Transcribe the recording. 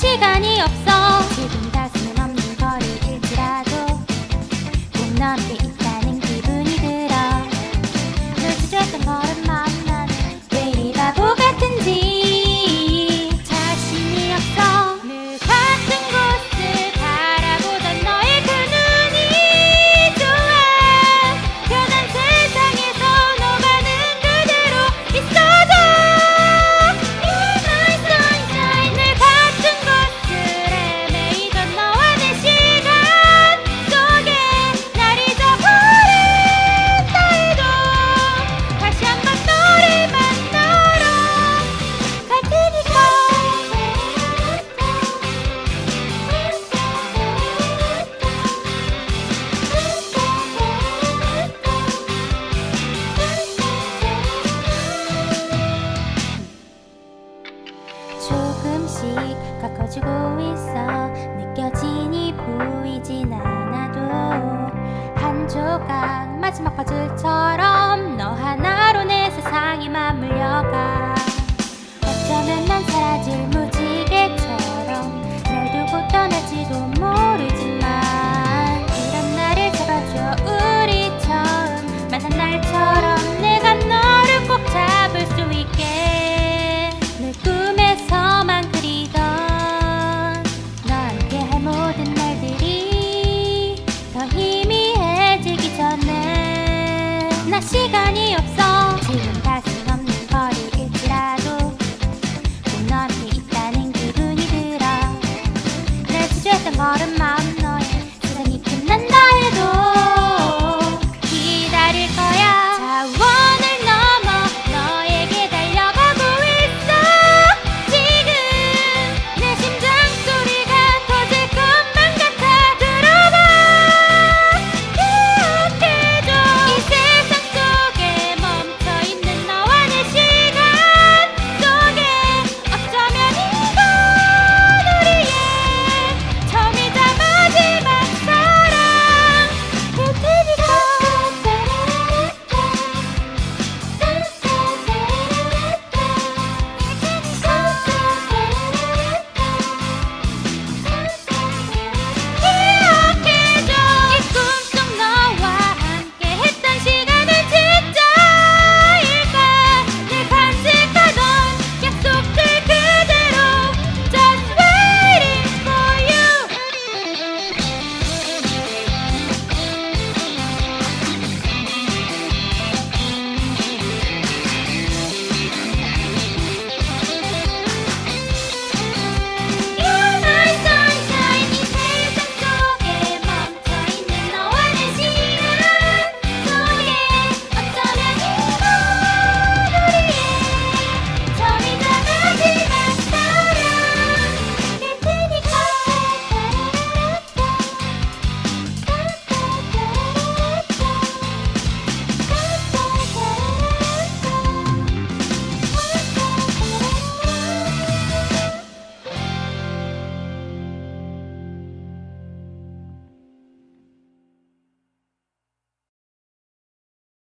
시간이 없어. 지금 가슴 없는 거리일지라도 꼭 넘게 조금씩 가까워지고 있어. 느껴지니 보이진 않아도 한 조각 마지막 퍼즐처럼